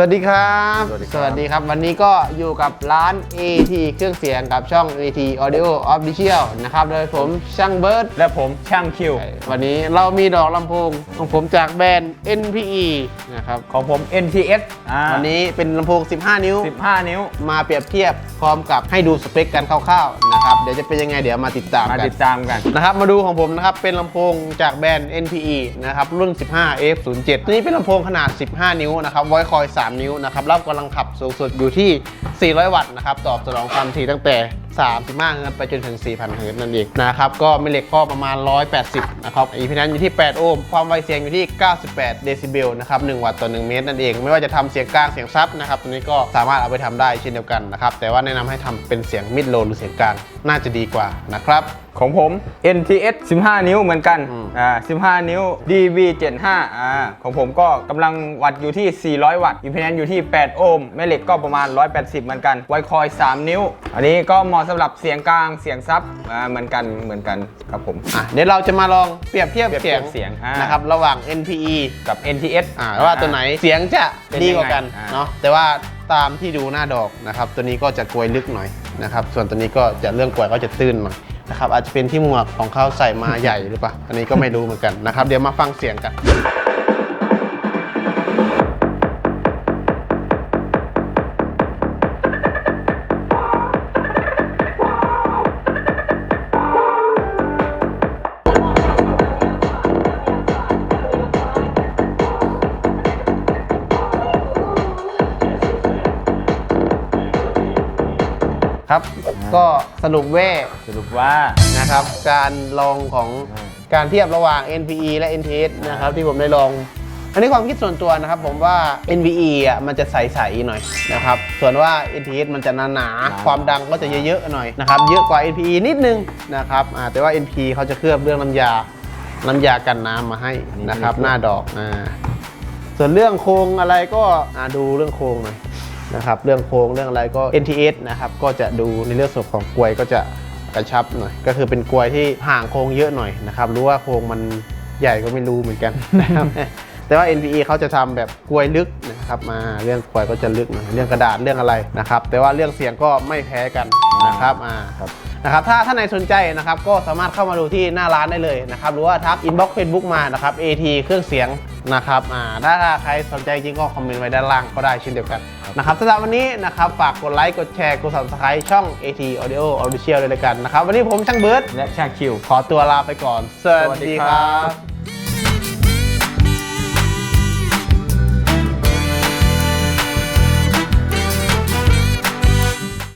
วัสดีครับ สวัสดีครับครับ วันนี้ก็อยู่กับร้าน AT เครื่องเสียงกับช่อง AT Audio Official นะครับ โดยผมช่างเบิร์ด และผมช่างคิว วันนี้เรามีดอกลำโพงของผมจากแบรนด์ NPE นะครับ ของผม NTS อ่าวันนี้เป็นลำโพง 15 นิ้ว 15 นิ้ว มาเปรียบเทียบพร้อมกับให้ดูสเปคกันคร่าวๆนะครับ เดี๋ยวจะเป็นยังไงเดี๋ยวมาติดตามมากันติดตามกัน นะครับ มาดูของผมนะครับ เป็นลำโพงจากแบรนด์ NPE นะครับ รุ่น 15 F07 ตัวนี้เป็นลำโพงขนาด 15 นิ้วนะครับไวคอย 3นิ้วนะครับรับกำลังขับสูงสุดอยู่ที่ 400 วัตต์นะครับตอบสนองความถี่ตั้งแต่ 35เฮิร์ตซ์ไปจนถึง 4,000เฮิร์ตซ์นั่นเองนะครับก็แม่เหล็กก็ประมาณ 180 นะครับอีพีนั้นอยู่ที่ 8 โอห์มความไวเสียงอยู่ที่ 98 เดซิเบลนะครับ1วัตต์ต่อ 1 เมตรนั่นเอง ไม่ว่าจะทำเสียงกลางเสียงซับนะครับตัวนี้ก็สามารถเอาไปทำได้เช่นเดียวกันนะครับแต่ว่าแนะนำให้ทำเป็นเสียงมิดโลหรือเสียงกลางน่าจะดีกว่านะครับของผม NTS 15 นิ้วเหมือนกันอืมอ่า 15 นิ้ว DV75 อ่า ของผมก็กำลังวัตต์อยู่ที่ 400 วัตต์อิมพีแนนอยู่ที่ 8 โอห์ม แม่เหล็กก็ประมาณ 180 เหมือนกัน ไวคอย 3 นิ้ว อันนี้ก็เหมาะสำหรับเสียงกลาง เสียงซับ อ่า เหมือนกัน เหมือนกันครับผม อะ เดี๋ยวเราจะมาลองเปรียบเทียบเปรียบเสีเทียยงบเสียงอ่านนะครับ ระหว่าง NPE กับ NTS อ่า ว่าตัวไหน เสียงจะเป็นดีกว่ากันยังไงอ่าเนาะ แต่ว่าตามที่ดูหน้าดอกนะครับ ตัวนี้ก็จะกลวยลึกหน่อยนะครับ ส่วนตัวนี้ก็จะเรื่องกลวยก็จะตื้นหน่อย นะครับอาจจะเป็นที่หมวกของเขาใส่มาใหญ่หรือเปล่าอันนี้ก็ไม่รู้เหมือนกันนะครับเดี๋ยวมาฟังเสียงกัน ครับก็สรุปเว่สรุปว่านะครับการลองของอืมการเทียบระหว่าง NPE และ NTS นะครับที่ผมได้ลอง อันนี้ความคิดส่วนตัวนะครับ ผมว่า NPE อะมันจะใสๆหน่อยนะครับส่วนว่า NTS มันจะหนาๆความดังก็จะเยอะๆหน่อยนะครับเยอะกว่า NPE นิดนึงนะครับอ่าแต่ว่า NPE เขาจะเคลือบเรื่องน้ำยาน้ำยากันน้ำมาให้นะครับ หน้าดอกอ่าส่วนเรื่องโครงอะไรก็อ่าดูเรื่องโครงหน่อย นะครับเรื่องโค้งเรื่องอะไรก็ NTS นะครับก็จะดูในเรื่องส่วนของกลวยก็จะกระชับหน่อย ก็คือเป็นกลวยที่ห่างโค้งเยอะหน่อยนะครับรู้ว่าโค้งมันใหญ่ก็ไม่รู้เหมือนกันนะครับ แต่ว่า NPE เขาจะทำแบบกลวยลึกนะครับมาเรื่องกลวยก็จะลึกหน่อยเรื่องกระดาษเรื่องอะไรนะครับแต่ว่าเรื่องเสียงก็ไม่แพ้กันนะครับอ่าครับนะครับถ้าท่านไหนสนใจนะครับก็สามารถเข้ามาดูที่หน้าร้านได้เลยนะครับหรือว่าทักอินบ็อกซ์เฟซบุ๊กมานะครับ AT เครื่องเสียงนะครับอ่าถ้าใครสนใจจริงก็คอมเมนต์ไว้ด้านล่างก็ได้เช่นเดียวกันนะครับสำหรับวันนี้นะครับฝากกดไลค์กดแชร์กด subscribe ช่อง AT Audio Official ด้วยละกันนะครับวันนี้ผมช่างเบิร์ดและช่างคิว ขอตัวลาไปก่อน สวัสดีครับ